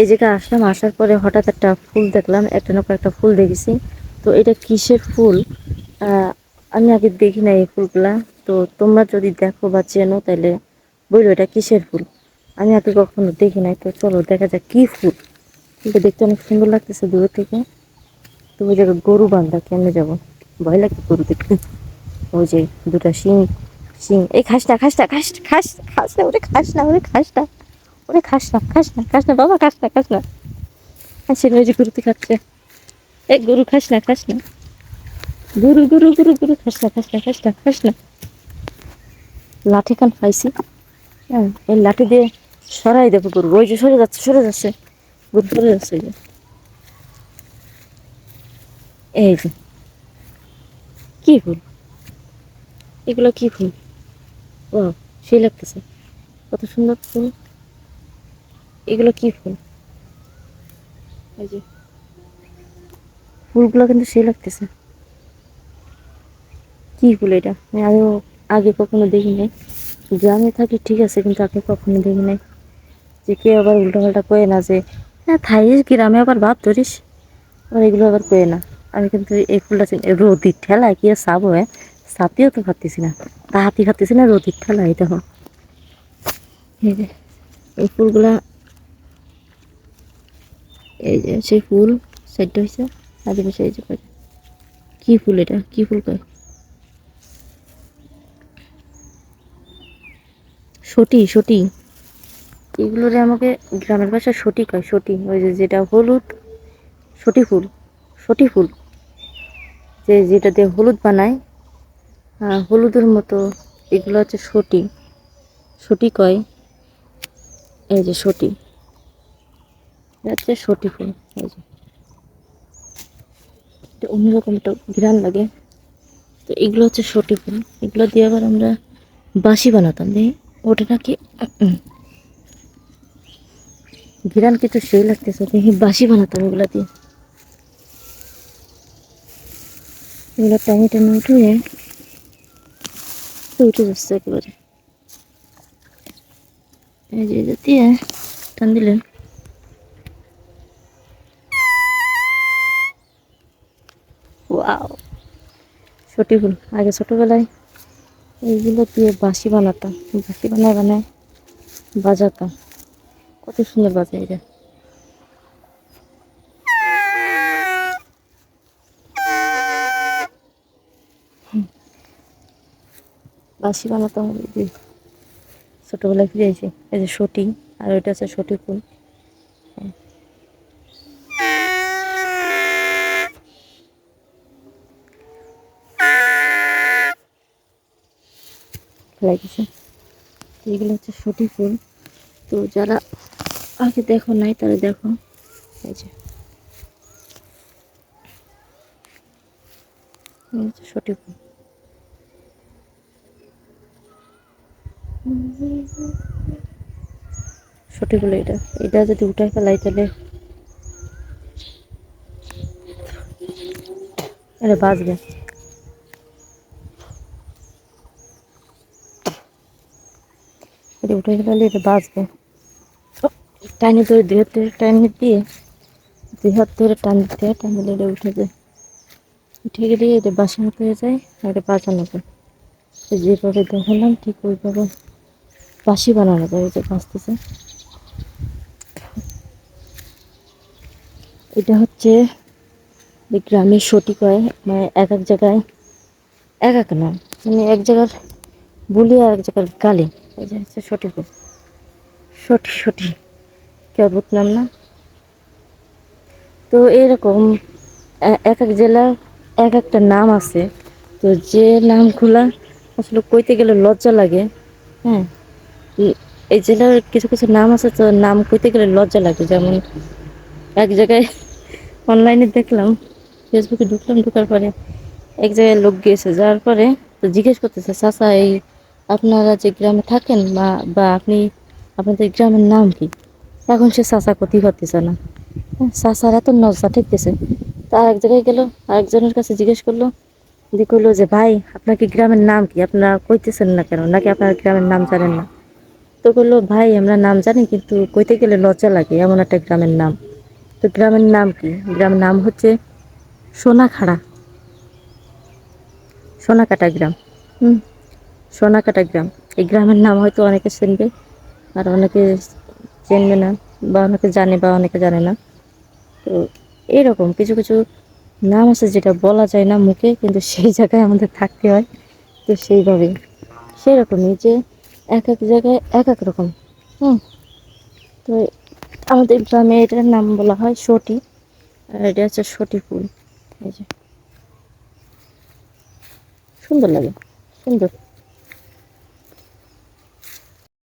এই জায়গায় আসলাম, আসার পরে হঠাৎ একটা ফুল দেখলাম, একটা নৌকা একটা ফুল দেখেছি। তো এটা কিসের ফুল? আমি আগে দেখি না এই ফুলগুলা। তো তোমরা যদি দেখো বা চেনো তাহলে বলল এটা কিসের ফুল? আমি আগে কখনো দেখি নাই, তো চলো দেখা যাক কি ফুল। ফুলটা দেখতে অনেক সুন্দর লাগতেছে দূর থেকে। তো ওই জায়গায় গরু বান্ধা, কেমনে যাব? ভয় লাগে গরু দেখতে। ওই যে দুটা শিং শিং। এই খাস না, খাস খাস খাস না, ওরে খাস না, ওরে খাস না। ওরে খাস না খাস না খাস না, বাবা খাস না খাস না। খাস না, ওই যে গরুতে খাচ্ছে। এ, গরু খাস না খাস না। গরু গরু গরু গরু, খাস না খাস না খাস না খাস না। লাঠি খান পাইছি হ্যাঁ এই লাঠি দিয়ে সরাই দেবো গরু। ওই যে সরে যাচ্ছে সরে যাচ্ছে। গরু সরে যাচ্ছে যে। এই যে। কি ফুল? এগুলো কি ফুল? ও সেই লাগতেছে। কত সুন্দর ফুল। এগুলো কি ফুল? এই যে। ফুলগুলো কিন্তু সেই লাগতেছে। কি ফুল এটা? আমি আগেও আগে কখনো দেখি নাই। গ্রামে থাকি ঠিক আছে কিন্তু আগে কখনো দেখি নাই। যে কেউ আবার উল্টোপাল্টা কয়ে না যে হ্যাঁ থাইস গ্রামে আবার ভাব ধরিস? আবার এগুলো আবার কয়ে না। আমি কিন্তু এই ফুলটা রোদির ঠেলায় কি সাবো হ্যাঁ? সাপিও তো খাচ্তেছি না। তা হাতি খাচ্তেছি না রোদির দেখো। এই যে এই ফুলগুলা এই যে, সেই ফুল সাইডটা হয়েছে আদিবাসী এই যে। কি ফুল এটা? কি ফুল কয়? সটি সটি এগুলোরে আমাকে গ্রামের ভাষায় সটি কয় সটি ওই যে যেটা হলুদ সটি ফুল সটি ফুল। যে যেটা দিয়ে হলুদ বানায় হলুদের মতো এগুলো হচ্ছে সটি সটি কয়? এই যে সটি এটা হচ্ছে সটি ফুল এই যে। অন্যরকম একটা ঘিরান লাগে। তো এগুলো হচ্ছে সটি ফুল এগুলো দিয়ে আবার আমরা বাসি বানাতাম। দেখি, ওটা নাকি ঘিরান কিছু সেই লাগতেছে। দেখি বাসি বানাতাম এগুলো দিয়ে। এগুলো টাইমে টাইমে উঠে উঠে যাচ্ছে একেবারে। এই যে দিয়ে টান দিলেন। সটি ফুল। আগে ছোটোবেলায় এইগুলো দিয়ে বাঁশি বানাতাম। বাঁশি বানায় বানায় বাজাতাম। কত সুন্দর বাজায় এটা। বাঁশি বানাতাম ছোটোবেলায় ফিরে এসে। এই যে সটি আর ওইটা হচ্ছে সটি ফুল। লাগিয়েছে এগুলো হচ্ছে সটি ফুল। তো যারা আগে দেখো নাই, তারা দেখো। এই যে। সটি ফুল। ফুল এটা। এটা যদি উঠায় ফেলাই তাহলে বাঁচবে। উঠে গেলে এটা বাঁচবে। টাইনি ধরে দুই হাত টাইনি দিয়ে দুই ধরে টান দিতে হয় টান দিলে এটা উঠে যায়। উঠে গেলে এটা মতো হয়ে যায়, আর এটা বাঁচানো যায়। যেভাবে দেখালাম, ঠিক ওইভাবে বাসি বানানো যায় যে বাঁচতেছে। এটা হচ্ছে গ্রামের সটি কয় মানে এক এক জায়গায়, এক এক নাম মানে এক জায়গার বুলি আর এক জায়গার গালি। এই যে ফুল সটি সটি কি নাম না? তো এরকম এক এক জেলার এক একটা নাম আছে। তো যে নামগুলা আসলে কইতে গেলে লজ্জা লাগে হ্যাঁ? এই জেলার কিছু কিছু নাম আছে, তো নাম কইতে গেলে লজ্জা লাগে। যেমন এক জায়গায় অনলাইনে দেখলাম ফেসবুকে ঢুকলাম, ঢুকার পরে এক জায়গায় লোক গিয়েছে। যাওয়ার পরে তো জিজ্ঞেস করতেছে, চাচা, এই আপনারা যে গ্রামে থাকেন বা বা আপনি আপনাদের গ্রামের নাম কি? এখন সে চাচা ক্ষতি করতেছে না। হ্যাঁ, চাচার এত নজা ঠেকতেছে। তা আরেক জায়গায় গেল আরেকজনের কাছে জিজ্ঞেস করল দিয়ে করল যে ভাই আপনার কি গ্রামের নাম কি? আপনারা কইতেছেন না কেন? নাকি আপনার গ্রামের নাম জানেন না? তো বলল ভাই আমরা নাম জানি কিন্তু কইতে গেলে লজ্জা লাগে এমন একটা গ্রামের নাম। তো গ্রামের নাম কি? গ্রামের নাম হচ্ছে সোনাখাড়া। সোনাকাটা গ্রাম। হুম। সোনাকাটা গ্রাম। এই গ্রামের নাম হয়তো অনেকে চিনবে, আর অনেকে চিনবে না, বা অনেকে জানে বা অনেকে জানে না। তো এরকম কিছু কিছু নাম আছে যেটা বলা যায় না মুখে, কিন্তু সেই জায়গায় আমাদের থাকতে হয়। তো সেইভাবেই। সেরকমই যে এক এক জায়গায় এক এক রকম। হুম। তো আমাদের গ্রামে এটার নাম বলা হয় সটি, আর এটা হচ্ছে সটি ফুল। এই যে। সুন্দর লাগে, সুন্দর।